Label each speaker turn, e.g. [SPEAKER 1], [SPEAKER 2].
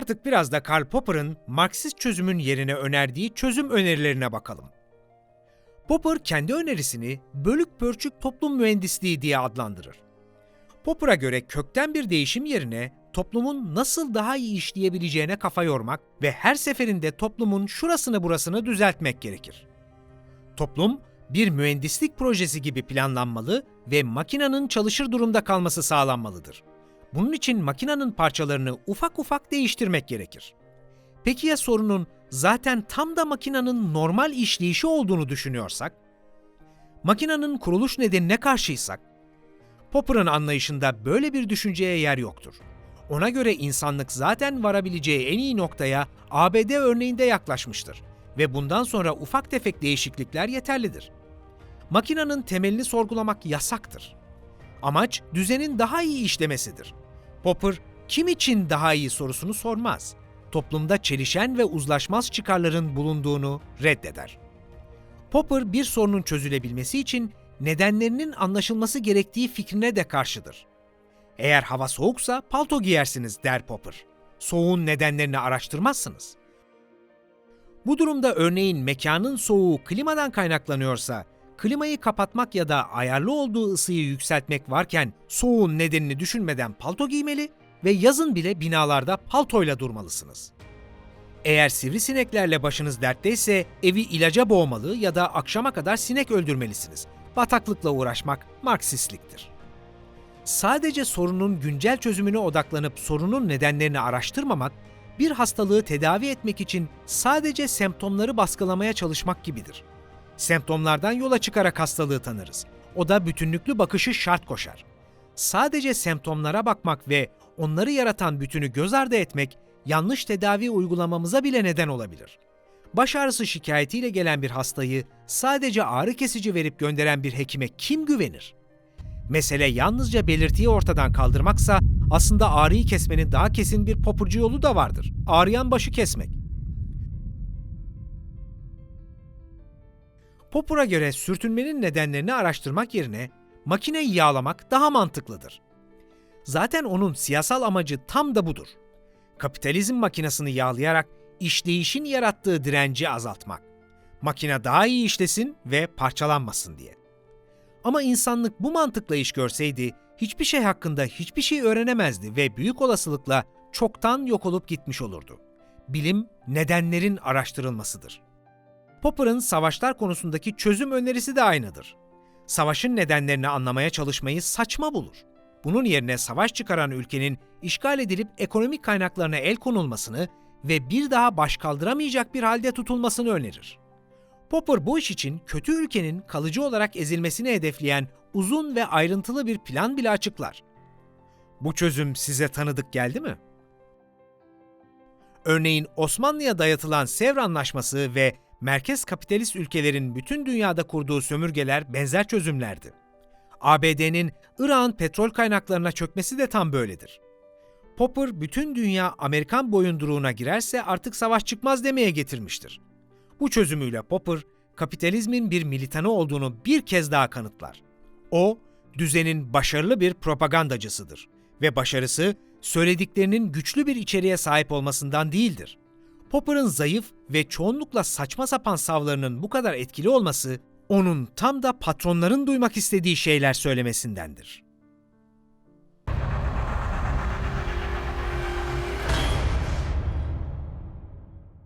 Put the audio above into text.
[SPEAKER 1] Artık biraz da Karl Popper'ın Marksist çözümün yerine önerdiği çözüm önerilerine bakalım. Popper kendi önerisini bölük pörçük toplum mühendisliği diye adlandırır. Popper'a göre kökten bir değişim yerine toplumun nasıl daha iyi işleyebileceğine kafa yormak ve her seferinde toplumun şurasını burasını düzeltmek gerekir. Toplum bir mühendislik projesi gibi planlanmalı ve makinenin çalışır durumda kalması sağlanmalıdır. Bunun için makinenin parçalarını ufak ufak değiştirmek gerekir. Peki ya sorunun zaten tam da makinenin normal işleyişi olduğunu düşünüyorsak? Makinenin kuruluş nedenine karşıysak? Popper'ın anlayışında böyle bir düşünceye yer yoktur. Ona göre insanlık zaten varabileceği en iyi noktaya ABD örneğinde yaklaşmıştır ve bundan sonra ufak tefek değişiklikler yeterlidir. Makinenin temelini sorgulamak yasaktır. Amaç düzenin daha iyi işlemesidir. Popper, kim için daha iyi sorusunu sormaz. Toplumda çelişen ve uzlaşmaz çıkarların bulunduğunu reddeder. Popper bir sorunun çözülebilmesi için nedenlerinin anlaşılması gerektiği fikrine de karşıdır. Eğer hava soğuksa palto giyersiniz der Popper. Soğuğun nedenlerini araştırmazsınız. Bu durumda örneğin mekanın soğuğu klimadan kaynaklanıyorsa, klimayı kapatmak ya da ayarlı olduğu ısıyı yükseltmek varken soğuğun nedenini düşünmeden palto giymeli ve yazın bile binalarda paltoyla durmalısınız. Eğer sivrisineklerle başınız dertteyse evi ilaca boğmalı ya da akşama kadar sinek öldürmelisiniz. Bataklıkla uğraşmak Marksistliktir. Sadece sorunun güncel çözümüne odaklanıp sorunun nedenlerini araştırmamak, bir hastalığı tedavi etmek için sadece semptomları baskılamaya çalışmak gibidir. Semptomlardan yola çıkarak hastalığı tanırız. O da bütünlüklü bakışı şart koşar. Sadece semptomlara bakmak ve onları yaratan bütünü göz ardı etmek yanlış tedavi uygulamamıza bile neden olabilir. Baş ağrısı şikayetiyle gelen bir hastayı sadece ağrı kesici verip gönderen bir hekime kim güvenir? Mesele yalnızca belirtiyi ortadan kaldırmaksa aslında ağrıyı kesmenin daha kesin bir popurcu yolu da vardır. Ağrıyan başı kesmek. Popper'a göre sürtünmenin nedenlerini araştırmak yerine makineyi yağlamak daha mantıklıdır. Zaten onun siyasal amacı tam da budur. Kapitalizm makinesini yağlayarak işleyişin yarattığı direnci azaltmak. Makine daha iyi işlesin ve parçalanmasın diye. Ama insanlık bu mantıkla iş görseydi hiçbir şey hakkında hiçbir şey öğrenemezdi ve büyük olasılıkla çoktan yok olup gitmiş olurdu. Bilim nedenlerin araştırılmasıdır. Popper'ın savaşlar konusundaki çözüm önerisi de aynıdır. Savaşın nedenlerini anlamaya çalışmayı saçma bulur. Bunun yerine savaş çıkaran ülkenin işgal edilip ekonomik kaynaklarına el konulmasını ve bir daha baş kaldıramayacak bir halde tutulmasını önerir. Popper bu iş için kötü ülkenin kalıcı olarak ezilmesini hedefleyen uzun ve ayrıntılı bir plan bile açıklar. Bu çözüm size tanıdık geldi mi? Örneğin Osmanlı'ya dayatılan Sevr Anlaşması ve merkez kapitalist ülkelerin bütün dünyada kurduğu sömürgeler benzer çözümlerdi. ABD'nin Irak'ın petrol kaynaklarına çökmesi de tam böyledir. Popper bütün dünya Amerikan boyunduruğuna girerse artık savaş çıkmaz demeye getirmiştir. Bu çözümüyle Popper, kapitalizmin bir militanı olduğunu bir kez daha kanıtlar. O, düzenin başarılı bir propagandacısıdır ve başarısı söylediklerinin güçlü bir içeriğe sahip olmasından değildir. Popper'ın zayıf ve çoğunlukla saçma sapan savlarının bu kadar etkili olması, onun tam da patronların duymak istediği şeyler söylemesindendir.